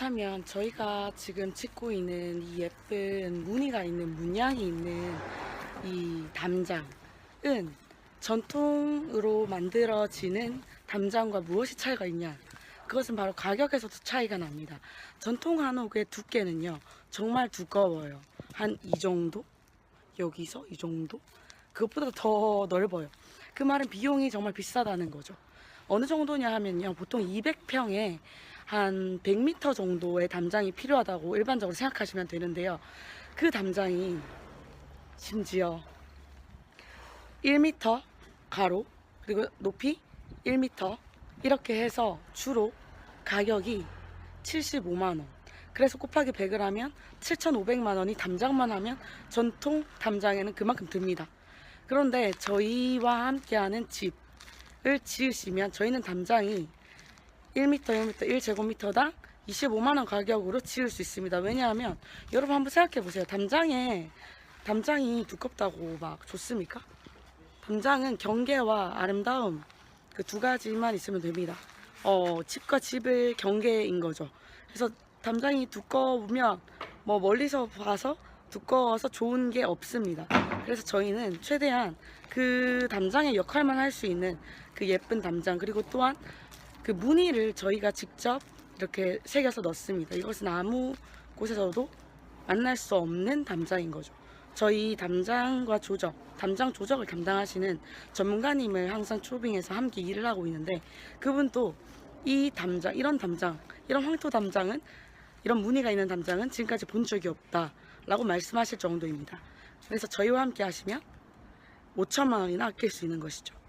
그렇다면 저희가 지금 찍고 있는 이 예쁜 무늬가 있는 문양이 있는 이 담장은 전통으로 만들어지는 담장과 무엇이 차이가 있냐? 그것은 바로 가격에서도 차이가 납니다. 전통 한옥의 두께는요, 정말 두꺼워요. 한 이 정도? 여기서 이 정도? 그것보다 더 넓어요. 그 말은 비용이 정말 비싸다는 거죠. 어느 정도냐 하면요, 보통 200평에 한 100m 정도의 담장이 필요하다고 일반적으로 생각하시면 되는데요. 그 담장이 심지어 1m 가로 그리고 높이 1m 이렇게 해서 주로 가격이 75만 원. 그래서 곱하기 100을 하면 7,500만 원이 담장만 하면 전통 담장에는 그만큼 듭니다. 그런데 저희와 함께하는 집을 지으시면 저희는 담장이 1m, 1m, 1제곱미터당 25만 원 가격으로 지을 수 있습니다. 왜냐하면 여러분 한번 생각해 보세요. 담장에 담장이 두껍다고 막 좋습니까? 담장은 경계와 아름다움 그 두 가지만 있으면 됩니다. 어, 집과 집의 경계인 거죠. 그래서 담장이 두꺼우면 뭐 멀리서 봐서 두꺼워서 좋은 게 없습니다. 그래서 저희는 최대한 그 담장의 역할만 할 수 있는 그 예쁜 담장 그리고 또한 그 무늬를 저희가 직접 이렇게 새겨서 넣습니다. 이것은 아무 곳에서도 만날 수 없는 담장인 거죠. 저희 담장과 조적, 담장 조적을 담당하시는 전문가님을 항상 초빙해서 함께 일을 하고 있는데 그분도 이 담장, 이런 담장, 이런 황토 담장은 이런 무늬가 있는 담장은 지금까지 본 적이 없다 라고 말씀하실 정도입니다. 그래서 저희와 함께 하시면 5천만 원이나 아낄 수 있는 것이죠.